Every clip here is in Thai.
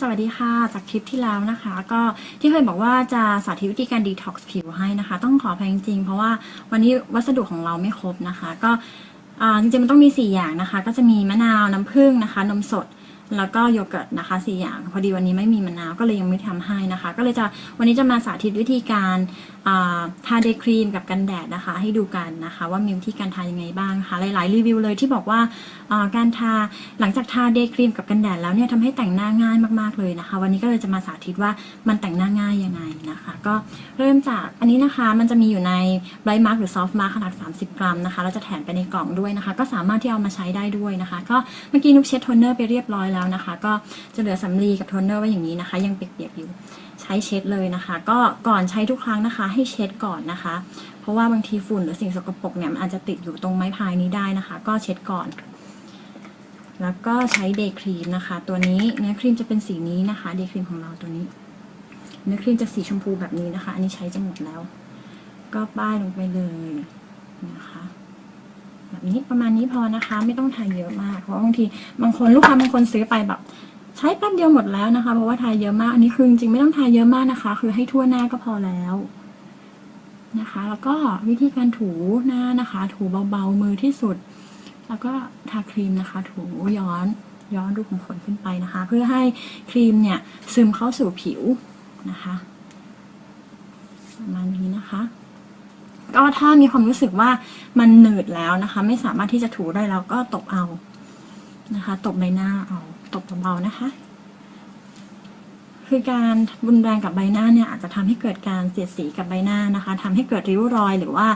สวัสดีค่ะ จากคลิปที่แล้วนะคะ ก็ที่เคยบอกว่าจะสาธิตวิธีการดีท็อกซ์ผิวให้นะคะ ต้องขอแพงจริงเพราะว่าวันนี้วัสดุของเราไม่ครบนะคะ ก็จริงๆมันต้องมี 4 อย่างนะคะ ก็จะมีมะนาวน้ำผึ้งนะคะ นมสด แล้วก็โยเกิร์ตนะคะสี่อย่าง พอดีวันนี้ไม่มีมะนาวก็เลยยังไม่ทำให้นะคะ ก็เลยจะวันนี้จะมาสาธิตวิธีการาทาเดย์ครีมกับกันแดดนะคะ ให้ดูกันนะคะ ว่ามีวิธีการทายังไงบ้างนะคะหลาย ๆ รีวิวเลยที่บอกว่าาการทาหลังจากทาเดย์ครีมกับกันแดดแล้วเนี่ยทำให้แต่งหน้าง่ายมากๆเลยนะคะ วันนี้ก็เลยจะมาสาธิตว่ามันแต่งหน้าง่ายยังไง ก็เริ่มจากอันนี้นะคะ มันจะมีอยู่ในไบรท์มาร์กหรือซอฟต์มาร์กขนาด 30 กรัมนะคะเราจะแถมไปในกล่องด้วยนะคะ ก็สามารถที่เอามาใช้ได้ด้วยนะคะ ก็เมื่อกี้นุกเช็ดโทนเนอร์ไปเรียบร้อยแล้วนะคะ ก็จะเหลือสำลีกับโทนเนอร์ไว้อย่างนี้นะคะ ยังเปียกๆอยู่ใช้เช็ดเลยนะคะ ก็ก่อนใช้ทุกครั้งนะคะ ให้เช็ดก่อนนะคะ เพราะว่าบางทีฝุ่นหรือสิ่งสกปรกเนี่ยมันอาจจะติดอยู่ตรงไม้พายนี้ได้นะคะ ก็เช็ดก่อนแล้วก็ใช้เดย์ครีมนะคะ ตัวนี้เนื้อครีมจะเป็นสีนี้นะคะ เดย์ครีมของเราตัวนี้ เนื้อครีมจะสีชมพูแบบนี้นะคะ อันนี้ใช้จะหมดแล้ว ก็ป้ายลงไปเลยนะคะ แบบนี้ประมาณนี้พอนะคะ ไม่ต้องทาเยอะมาก เพราะบางทีบางคนลูกค้าบางคนซื้อไปแบบ ใช้แป๊บเดียวหมดแล้วนะคะ เพราะว่าทาเยอะมาก อันนี้คือจริงๆไม่ต้องทาเยอะมากนะคะ คือให้ทั่วหน้าก็พอแล้วนะคะ แล้วก็วิธีการถูหน้านะคะ ถูเบาๆมือที่สุด แล้วก็ทาครีมนะคะ ถูย้อนย้อนรูขุมขนขึ้นไปนะคะ เพื่อให้ครีมเนี่ยซึมเข้าสู่ผิว นะคะประมาณนี้นะคะ ก็ถ้ามีความรู้สึกว่ามันหนืดแล้วนะคะ ไม่สามารถที่จะถูได้แล้วก็ตบเอานะคะ ตบใบหน้าเอาตบเบาๆนะคะ คือการบุนแรงกับใบหน้าเนี่ยอาจจะทำให้เกิดการเสียดสีกับใบหน้านะคะทำให้เกิดริ้วรอยหรือว่า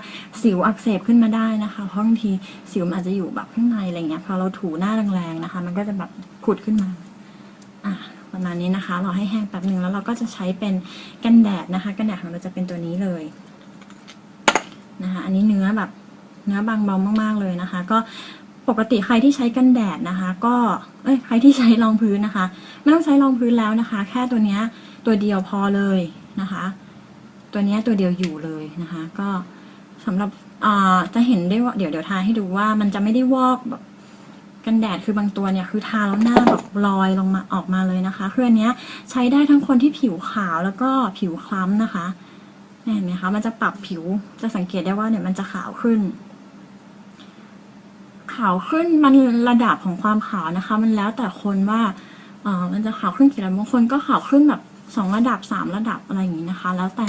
สิวอักเสบขึ้นมาได้นะคะ เพราะบางทีสิวมันอาจจะอยู่แบบข้างในอะไรเงี้ยพอเราถูหน้าแรงๆนะคะ มันก็จะแบบผุดขึ้นมา อะ ประมาณนี้นะคะรอให้แห้งแป๊บหนึ่งแล้วเราก็จะใช้เป็นกันแดดนะคะ กันแดดของเราจะเป็นตัวนี้เลยนะคะ อันนี้เนื้อแบบเนื้อบางเบามากๆเลยนะคะ ก็ปกติใครที่ใช้กันแดดนะคะ ก็เอ้ยใครที่ใช้รองพื้นนะคะ ไม่ต้องใช้รองพื้นแล้วนะคะ แค่ตัวเนี้ยตัวเดียวพอเลยนะคะ ตัวเนี้ยตัวเดียวอยู่เลยนะคะ ก็สำหรับจะเห็นได้ว่าเดี๋ยวเดี๋ยวทาให้ดูว่ามันจะไม่ได้วอกแบบ กันแดดคือบางตัวเนี่ยคือทาแล้วหน้าแบบลอยลงมาออกมาเลยนะคะคืออันเนี้ยใช้ได้ทั้งคนที่ผิวขาวแล้วก็ผิวคล้ำนะคะเห็นไหมคะมันจะปรับผิวจะสังเกตได้ว่าเนี่ยมันจะขาวขึ้น ขาวขึ้นมันระดับของความขาวนะคะ มันแล้วแต่คนว่าเออมันจะขาวขึ้นกี่ระดับบางคนก็ขาวขึ้นแบบสองระดับสามระดับอะไรอย่างนี้นะคะ แล้วแต่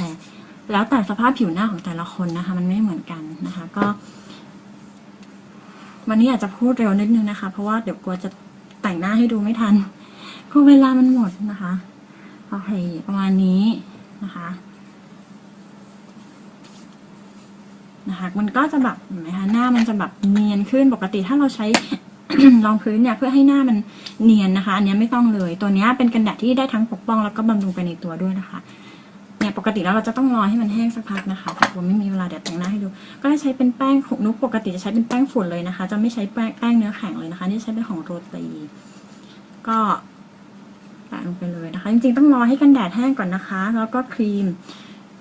แล้วแต่สภาพผิวหน้าของแต่ละคนนะคะ มันไม่เหมือนกันนะคะ ก็ วันนี้อาจจะพูดเร็วนิดนึงนะคะ เพราะว่าเดี๋ยวกลัวจะแต่งหน้าให้ดูไม่ทันก็เวลามันหมดนะคะโอเคประมาณนี้นะคะนะคะมันก็จะแบบเห็นไหมคะหน้ามันจะแบบเนียนขึ้นปกติถ้าเราใช้รองพื้นเนี่ยเพื่อให้หน้ามันเนียนนะคะ อันนี้ไม่ต้องเลย ตัวนี้เป็นกันแดดที่ได้ทั้งปกป้องแล้วก็บำรุงไปในตัวด้วยนะคะ เนี่ยปกติแล้วเราจะต้องรอให้มันแห้งสักพักนะคะแต่ผมไม่มีเวลาเดี๋ยวแต่งหน้าให้ดู ก็จะใช้เป็นแป้งของนุกปกติจะใช้เป็นแป้งฝุ่นเลยนะคะ จะไม่ใช้แป้งแป้งเนื้อแข็งเลยนะคะ นี่ใช้เป็นของโรตี ก็แปะลงไปเลยนะคะ จริงๆต้องรอให้กันแดดแห้งก่อนนะคะ แล้วก็ครีม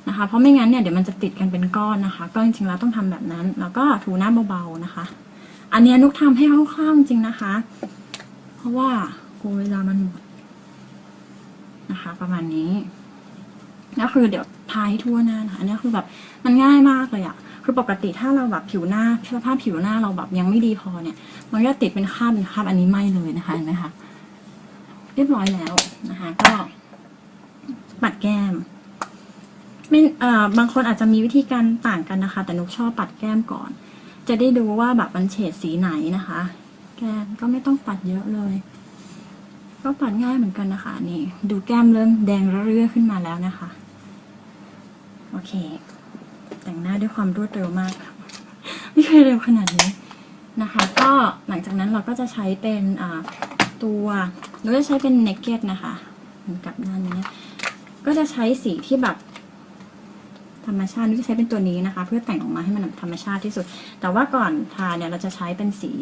นะคะ เพราะไม่งั้นเนี่ยเดี๋ยวมันจะติดกันเป็นก้อนนะคะ ก็จริงๆแล้วต้องทำแบบนั้น แล้วก็ถูหน้าเบาๆนะคะ อันเนี้ยนุกทำให้คร่าวๆจริงนะคะ เพราะว่าโอ้เวลามันหมดนะคะ ประมาณนี้ ก็คือเดี๋ยวทาให้ทั่วหน้านะคะอันนี้คือแบบมันง่ายมากเลยอะคือปกติถ้าเราแบบผิวหน้าสภาพผิวหน้าเราแบบยังไม่ดีพอเนี่ย มันก็ติดเป็นคราบเป็นคราบอันนี้ไม่เลยนะคะเห็นไหมคะเรียบร้อยแล้วนะคะ ก็ปัดแก้มไม่เอ่อบางคนอาจจะมีวิธีการต่างกันนะคะ แต่นุกชอบปัดแก้มก่อน จะได้ดูว่าแบบมันเฉดสีไหนนะคะ แก้มก็ไม่ต้องปัดเยอะเลย ก็ปัดง่ายเหมือนกันนะคะ นี่ ดูแก้มเริ่มแดงเรื่อๆขึ้นมาแล้วนะคะ โอเค แต่งหน้าด้วยความรวดเร็วมาก ไม่เคยเร็วขนาดนี้นะคะ ก็หลังจากนั้นเราก็จะใช้เป็นตัวเราจะใช้เป็นเนกเก็ตนะคะเหมือนกับหน้านี้ก็จะใช้สีที่แบบธรรมชาตินี่จะใช้เป็นตัวนี้นะคะ เพื่อแต่งออกมาให้มันแบบธรรมชาติที่สุด แต่ว่าก่อนทาเนี่ยเราจะใช้เป็นสี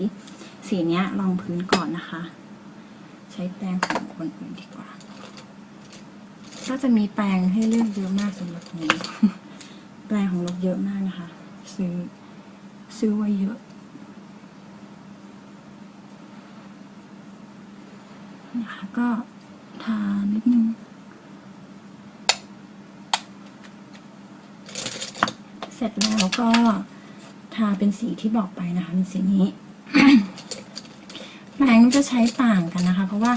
สีเนี้ยรองพื้นก่อนนะคะ ใช้แปรงของคนอื่นดีกว่า ก็จะมีแปรงให้เลือกเยอะมากสำหรับนี้แปรงของนกเยอะมากนะคะ ซื้อซื้อไว้เยอะนะคะก็ทานิดนึง เสร็จแล้วก็ทาเป็นสีที่บอกไปนะคะเป็นสีนี้แปรงจะใช้ต่างกันนะคะ เพราะว่า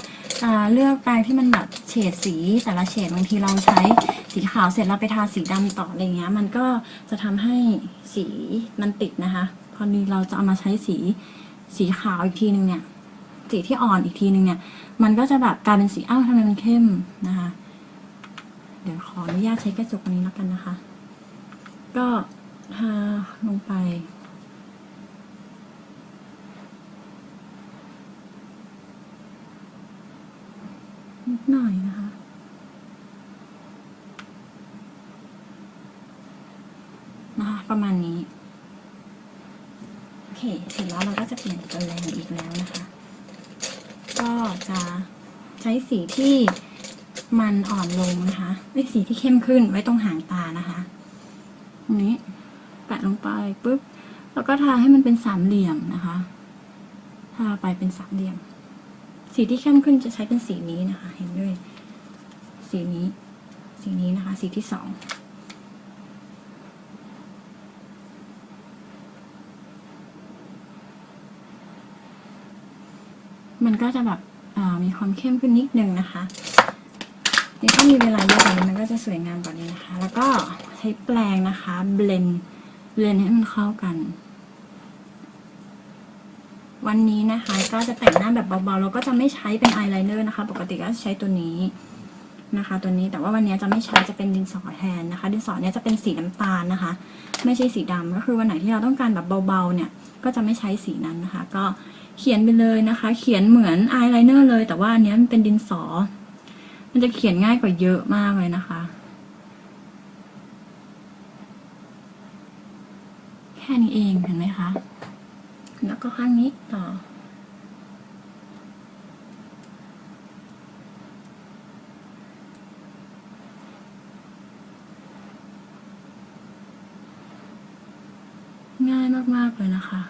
เลือกแปรงที่มันแบบเฉดสีแต่ละเฉดบางทีเราใช้สีขาวเสร็จเราไปทาสีดำต่ออะไรเงี้ย มันก็จะทำให้สีมันติดนะคะ พอดีเราจะเอามาใช้สีสีขาวอีกทีนึงเนี่ย สีที่อ่อนอีกทีนึงเนี่ย มันก็จะแบบกลายเป็นสีอ้าวทำไมมันเข้มนะคะ เดี๋ยวขออนุญาตใช้กระจกอันนี้แล้วกันนะคะ ก็ทาลงไป หน่อยนะคะ นะคะประมาณนี้ โอเค เสร็จแล้วเราก็จะเปลี่ยนตัวแรงอีกแล้วนะคะ ก็จะใช้สีที่มันอ่อนลงนะคะไอ้สีที่เข้มขึ้นไว้ตรงหางตานะคะตรงนี้แปะลงไปปุ๊บ แล้วก็ทาให้มันเป็นสามเหลี่ยมนะคะ ทาไปเป็นสามเหลี่ยม สีที่เข้มขึ้นจะใช้เป็นสีนี้นะคะ เห็นด้วย สีนี้ สีนี้นะคะ สีที่สองมันก็จะแบบมีความเข้มขึ้นนิดนึงนะคะนี่ถ้ามีเวลาเยอะกว่านี้มันก็จะสวยงามกว่านี้นะคะ แล้วก็ใช้แปรงนะคะ เบลนเบลนให้มันเข้ากัน วันนี้นะคะ ก็จะแต่งหน้าแบบเบาๆ แล้วก็จะไม่ใช้เป็นอายไลเนอร์นะคะ ปกติก็ใช้ตัวนี้นะคะ ตัวนี้แต่ว่าวันนี้จะไม่ใช้จะเป็นดินสอแทนนะคะ ดินสอเนี้ยจะเป็นสีน้ำตาลนะคะ ไม่ใช่สีดำก็คือวันไหนที่เราต้องการแบบเบาๆเนี่ย ก็จะไม่ใช้สีนั้นนะคะ ก็เขียนไปเลยนะคะ เขียนเหมือนอายไลเนอร์เลย แต่ว่าอันเนี้ยมันเป็นดินสอ มันจะเขียนง่ายกว่าเยอะมากเลยนะคะ แค่นี้เองเห็นไหมคะ แล้วก็ข้างนี้ต่อ ง่ายมาก ๆ เลยนะคะ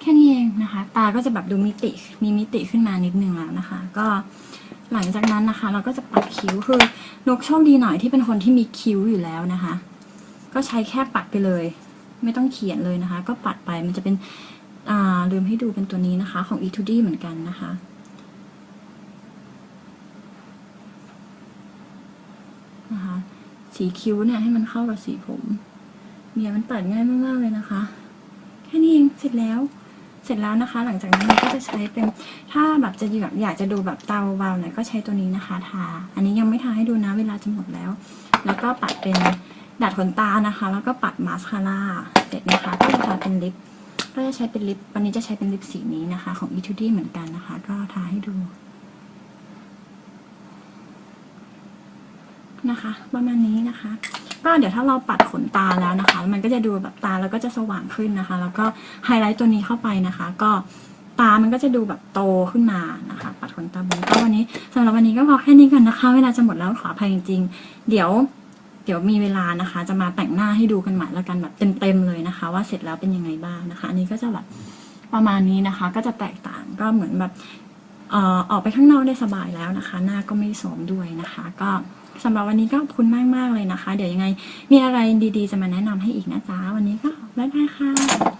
แค่นี้เองนะคะ ตาก็จะแบบดูมิติ มีมิติขึ้นมานิดนึงแล้วนะคะ ก็หลังจากนั้นนะคะ เราก็จะปัดคิ้วคือนกโชคดีหน่อยที่เป็นคนที่มีคิ้วอยู่แล้วนะคะ ก็ใช้แค่ปัดไปเลย ไม่ต้องเขียนเลยนะคะ ก็ปัดไปมันจะเป็นลืมให้ดูเป็นตัวนี้นะคะของ e 2 d เหมือนกันนะคะนะคะสีคิ้วเนี่ยให้มันเข้ากับสีผมเนี่ยมันปัดง่ายมากๆเลยนะคะ แค่นี้เองเสร็จแล้วเสร็จแล้วนะคะ หลังจากนั้นเราก็จะใช้เป็นถ้าแบบจะแบบอยากจะดูแบบเตาเบาๆหน่อยก็ใช้ตัวนี้นะคะ ทา อันนี้ยังไม่ทาให้ดูนะเวลาจะหมดแล้ว แล้วก็ปัดเป็น ดัดขนตานะคะ แล้วก็ปัดมาสคาร่าเสร็จนะคะก็จะทาเป็นลิปก็จะใช้เป็นลิปวันนี้จะใช้เป็นลิปสีนี้นะคะ ของ e 2 d เหมือนกันนะคะ ก็ทาให้ดู นะคะประมาณนี้นะคะ ก็เดี๋ยวถ้าเราปัดขนตาแล้วนะคะ มันก็จะดูแบบตาแล้วก็จะสว่างขึ้นนะคะ แล้วก็ไฮไลท์ตัวนี้เข้าไปนะคะ ก็ตา มันก็จะดูแบบโตขึ้นมานะคะ ปัดขนตาบนก็วันนี้สำหรับวันนี้ก็พอแค่นี้กันนะคะ เวลาจะหมดแล้วขออภัยจริงๆ เดี๋ยว เดี๋ยวมีเวลานะคะ จะมาแต่งหน้าให้ดูกันใหม่แล้วกันแบบเต็มๆเลยนะคะ ว่าเสร็จแล้วเป็นยังไงบ้างนะคะ อันนี้ก็จะแบบประมาณนี้นะคะ ก็จะแตกต่างก็เหมือนแบบเอ่อออกไปข้างนอกได้สบายแล้วนะคะ หน้าก็ไม่โสมด้วยนะคะ ก็สำหรับวันนี้ก็ขอบคุณมากๆเลยนะคะ เดี๋ยวยังไงมีอะไรดีๆ จะมาแนะนำให้อีกนะจ๊ะ วันนี้ก็บ๊ายบายค่ะ